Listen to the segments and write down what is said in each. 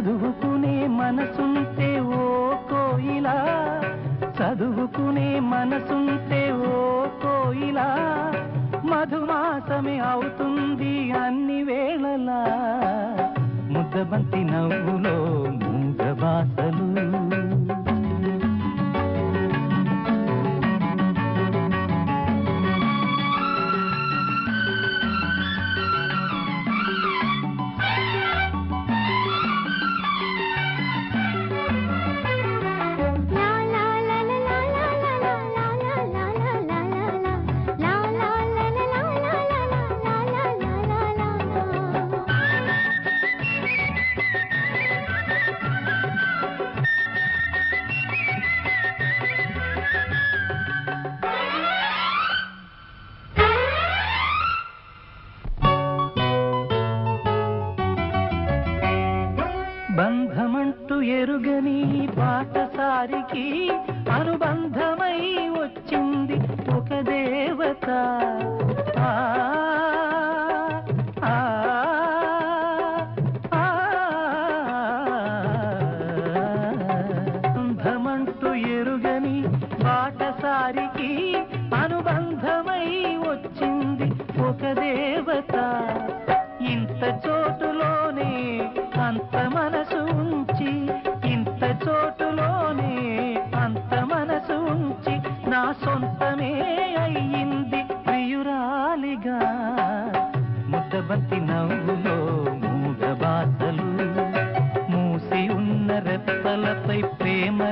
చదువుకునే మనసుంటే ఓ కోయిలా చదువుకునే మనసుంటే ఓ కోయిలా మధుమాసమే అవుతుంది అన్ని వేళలా. ముద్దబంతి నవ్వులో ముద్దబాసలు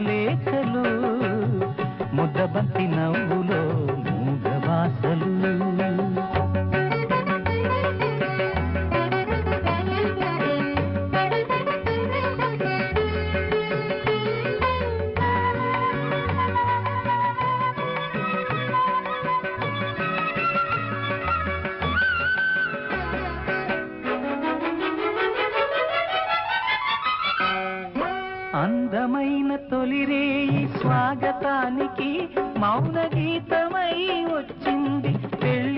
లేఖలు ముద్దబంతి నవ్వు తొలిరే స్వాగతానికి మౌన గీతమై వచ్చింది పెళ్ళి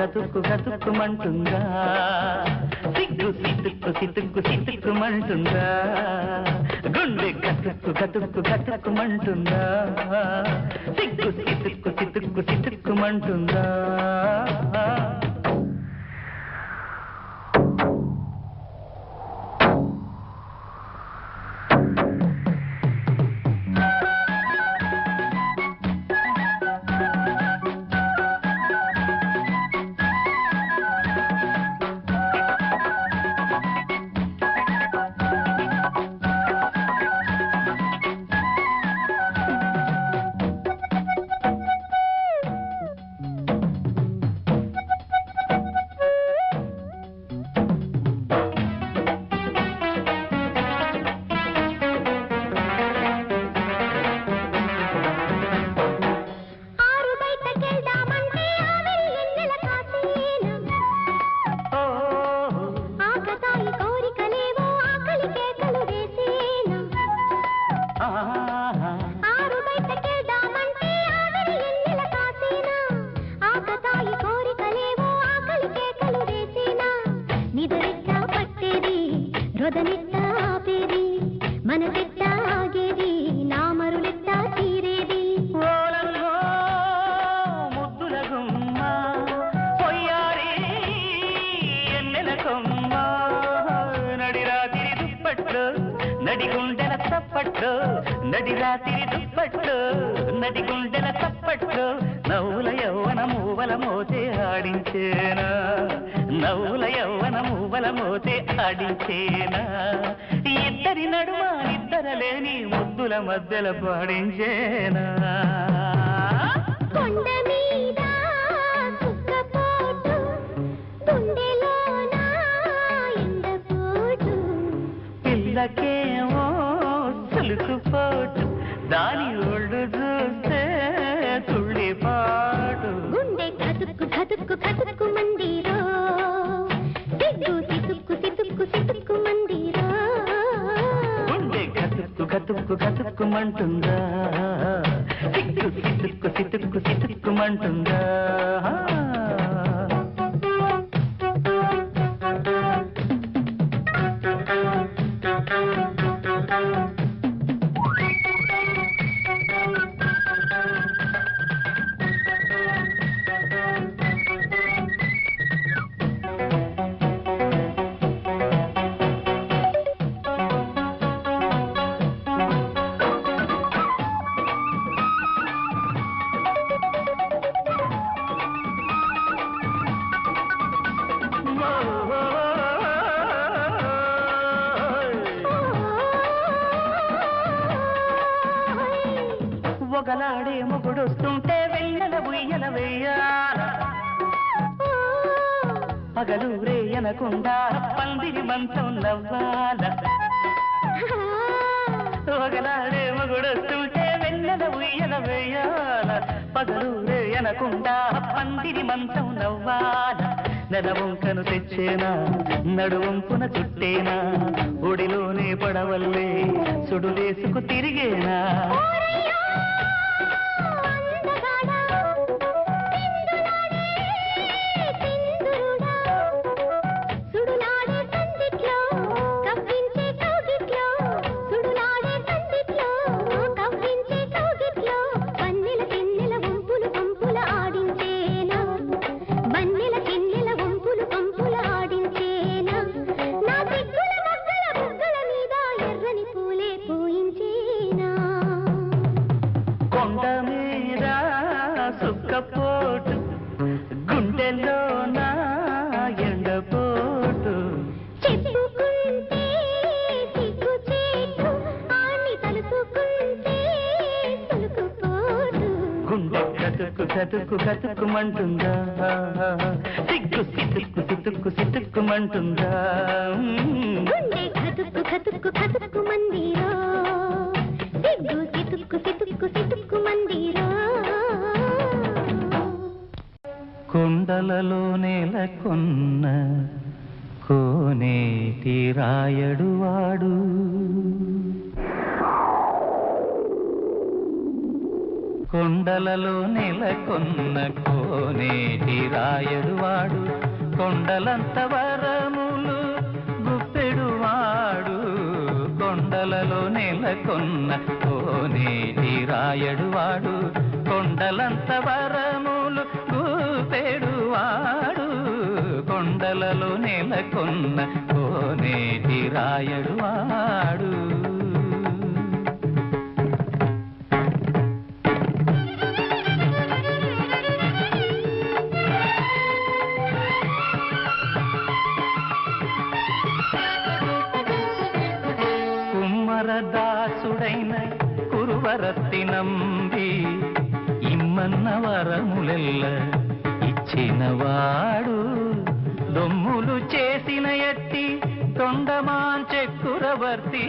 గతుక్కు గతుక్కుమంటుందా సిగ్గు సితుక్కు సితుక్కు సితుక్కుమంటుందా గుండె గతుక్కు గతుక్కు గతుక్కుమంటుందా సిగ్గు సితుక్కు సితుక్కు సితుక్కుమంటుందా నడిరాతిరి దుప్పట్లు నడిగుండెల తప్పట్లు నవ్వుల యవ్వన మూవల మోతే ఆడించేనా? నవ్వుల యవ్వన మూవల మోతే ఆడించేనా? ఇద్దరి నడుమ ఇద్దరలేని ముద్దుల మధ్యల పాడించేనా? పిల్లకేమో సులుకుపోటు దాని ఒళ్ళు చూస్తే తుళ్ళిపాటు గుండె కతుక్కు కతుక్కు కతుక్కు మందిరో. సిగ్గు సితుక్కు సితుక్కు సితుక్కు మందిరో. గుండె గతుక్కు గతుక్కు గతుక్కుమంటుందా సిక్కు సితుక్కు సితుక్కు సితుక్కుమంటుందా ఒకలాడే పగలు రేయనకుండా పందిరి మంచం నవ్వాల. ఒకనాడే మగుడొస్తుంటే వెన్నెల ఉయ్యల వేయాల. పగలు రేయనకుండా పందిరి మంచం నవ్వాల. నెలవంకను తెచ్చేనా నడువంపున చుట్టేనా ఒడిలోనే పడవల్లే సుడులేసుకు తిరిగేనా? గుండె కతుక్కు కతుక్కు కతుక్కుమంటుందా సిగ్గు సితుక్కు సితుక్కు సితుక్కుమంటుందా గుండె కతుక్కు కతుక్కు కతుక్కు మందిరో సిగ్గు సితుక్కు సితుక్కు సితుక్కు మందిరో కొండలలో నెలకొన్న కోనేటి రాయడు వాడు. కొండలలో నెలకొన్న కోనేటి రాయడు వాడు కొండలంత వరములు గుప్పెడు వాడు కొండలలో నెలకొన్న కోనేటి రాయడు వాడు కొండలంత వరములు గుప్పెడువాడు. కొండలలో నెలకొన్న కోనేటి రాయడు కురువరత్తి నంబి ఇమ్మన్న వరములెల్ల ఇచ్చినవాడు దొమ్ములు చేసిన ఎట్టి తొండమాంచెక్కురవర్తి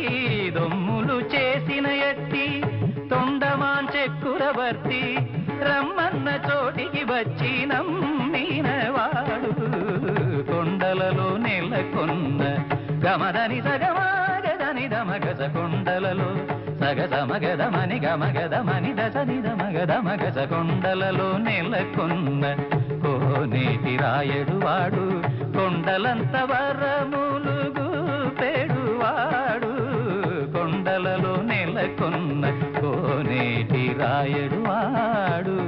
దొమ్ములు చేసిన ఎట్టి తొండమాంచెక్కురవర్తి రమ్మన్న చోటికి వచ్చి నమ్మినవాడు కొండలలో నెలకొన్న గమదని సగమాగదని దమగజ కొండలలో సగజ మగదమని దశ నిద మగద మగజ కొండలలో నెలకొన్న కోనేటి రాయడు వాడు కొండలంత వరములు పేడువాడు కొండలలో నెలకొన్న కోనేటి రాయడు వాడు.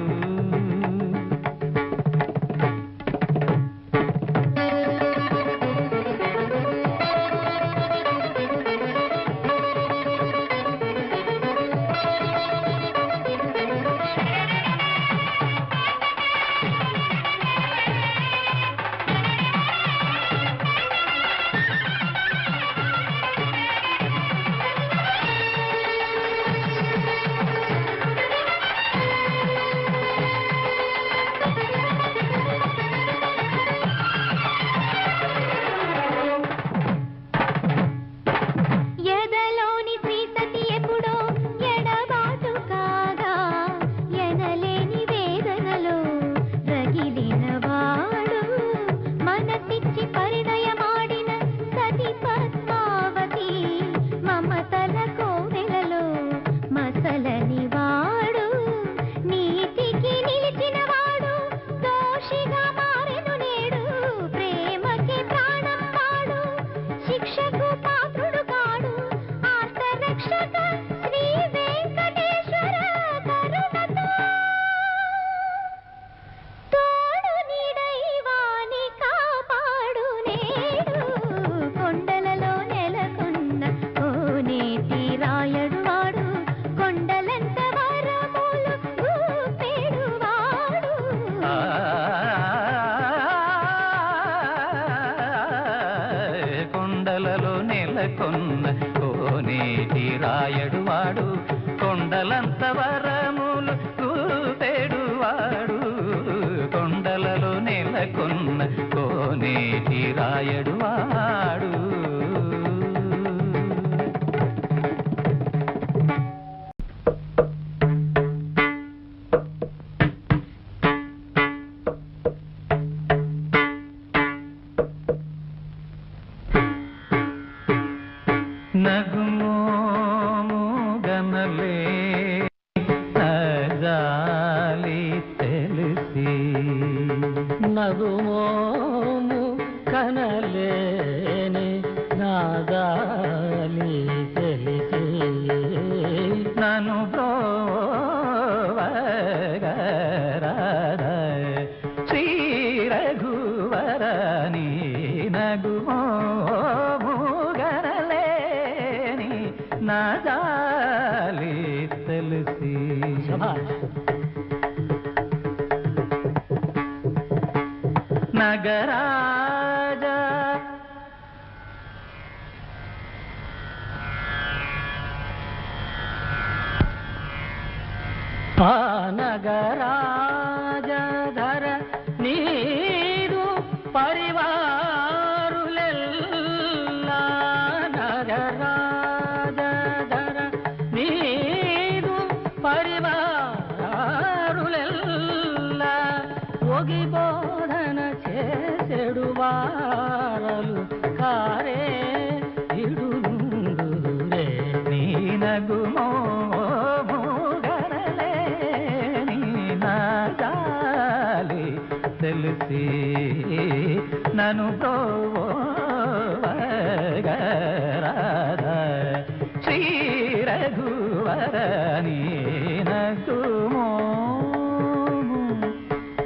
కొండలలో కోనేటి రాయడు వాడు కొండలంత వరములు కూపెడువాడు కొండలలో నెలకొన్న కోనేటి రాయడు వాడు. కనలేని నాదాలి ಪರಿವಾರ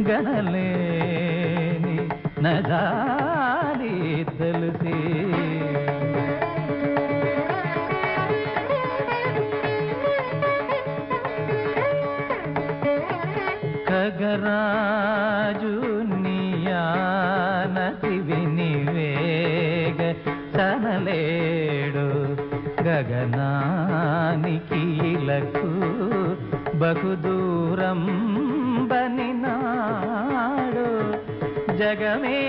గనలేని నజాలి తెలిసి. ఖగరాజు దానికి లకు బహుదూరం బనినాడు జగమే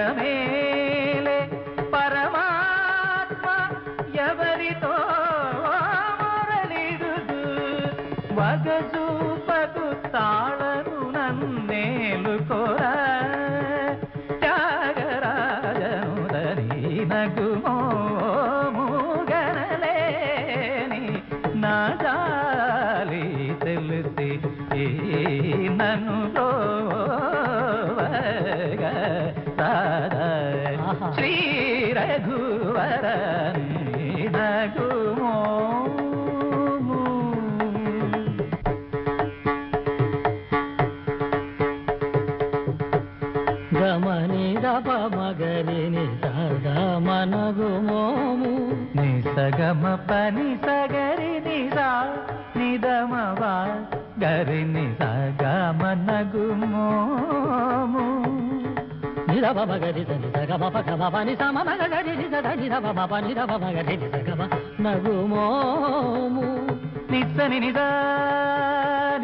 జగమేలే పరమాత్మ ఎవరితో మనగుమోము నిసగమ పని సగరి నిసా నిదమవా? గరి నిసగమ నగుమోము. నిరవ మగరి దని సగమ పగ మని సమ మగరి ని సద నిరవ మప నిరవ మగరి నగుమోము. నిజ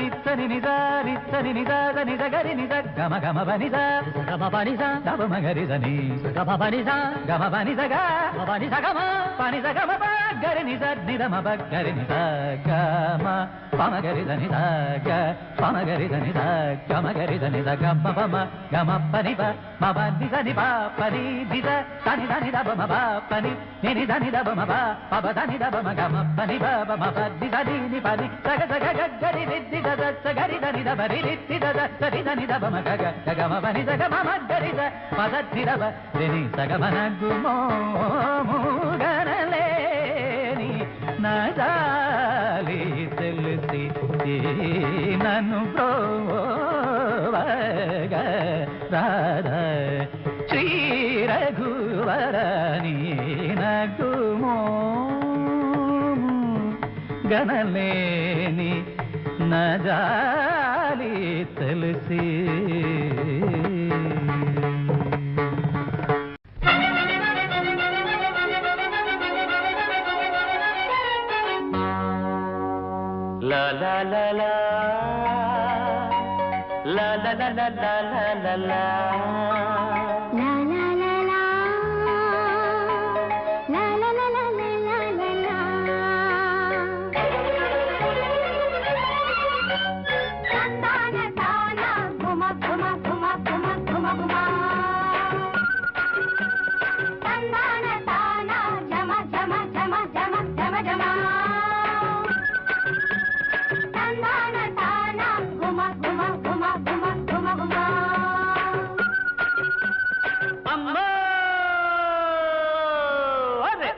నిత్తని నిజ నిత్తని నిజ నిజ గరి నిజ గమ గమ బని గమ సగమ గమ స దబ మగరి దని సగమ పని స గమ బని సగ పని సగమ పని సగమ ప గరి నిజ నిదమ బ గరి నిజ గమ పమ గరి దని స గ పమ గరి దని స గమ దని స గమ పమ గమ పని బ మ ప ని స పని నిద తని దని దబ మ బ పని నిని దని దబ మ బ పబ దని దబ మ గమ పని బ ప మ ప ని ని పని సగ సగ గ గరి ద ద స గరి దని దబ రి రి ని ద ద స రి దని దబ మ గ గ గ గ మ పని స గ మ మ గరి స మ ద ని దబ రి ని స గ మ న గు మో ము గనలేని నా జాలి తెలిసి ఈ నన్ను బ్రోవగ రాధ శ్రీ రఘువరని నగుమో గనలేని నజాలి తెలిసి La la la la La la la la la la la la La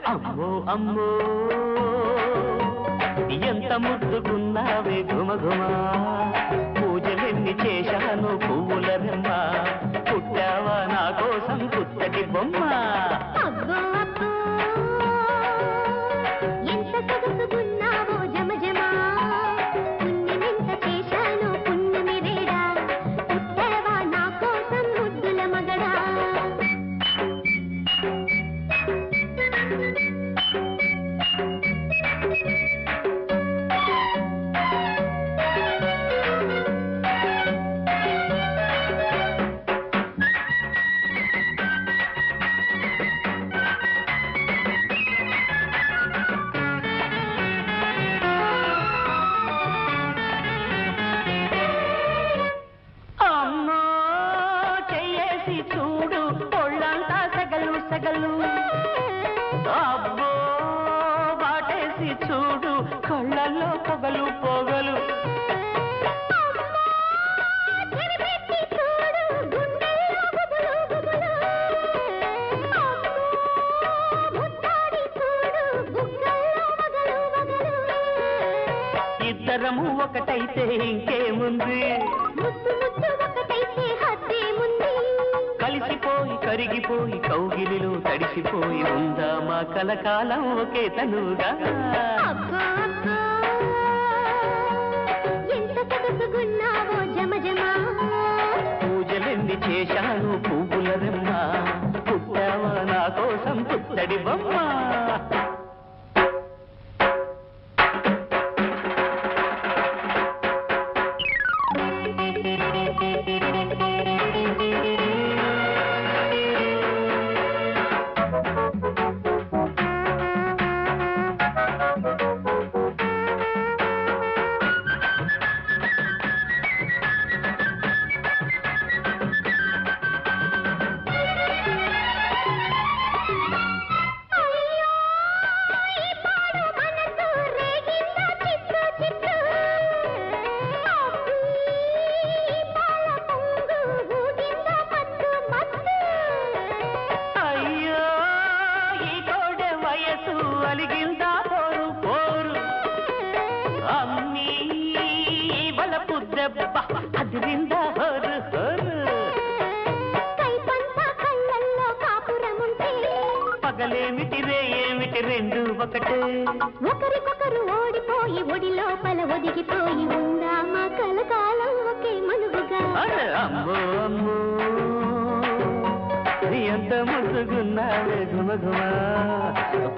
అమ్మో అమ్మో. ఎంత ముద్దుకున్నావే గుమ పూజలెన్ని చేశాను పువ్వుల రెమ్మ. పుట్టావా నా కోసం కుత్తటి బొమ్మ. ఒకటైతే ఇంకేముంది? కలిసిపోయి కరిగిపోయి కౌగిలిలో తడిసిపోయి ఉందా మా కలకాలం ఒకే తనుగా? పూజలెన్ని చేశాను పువ్వుల పుట్టావా నా కోసం పుట్టడి బొమ్మ.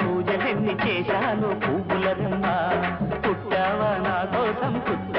పూజలు ఎన్ని చేశాను పువ్వుల రమ్మా. పుట్టావా నా కోసం పుట్ట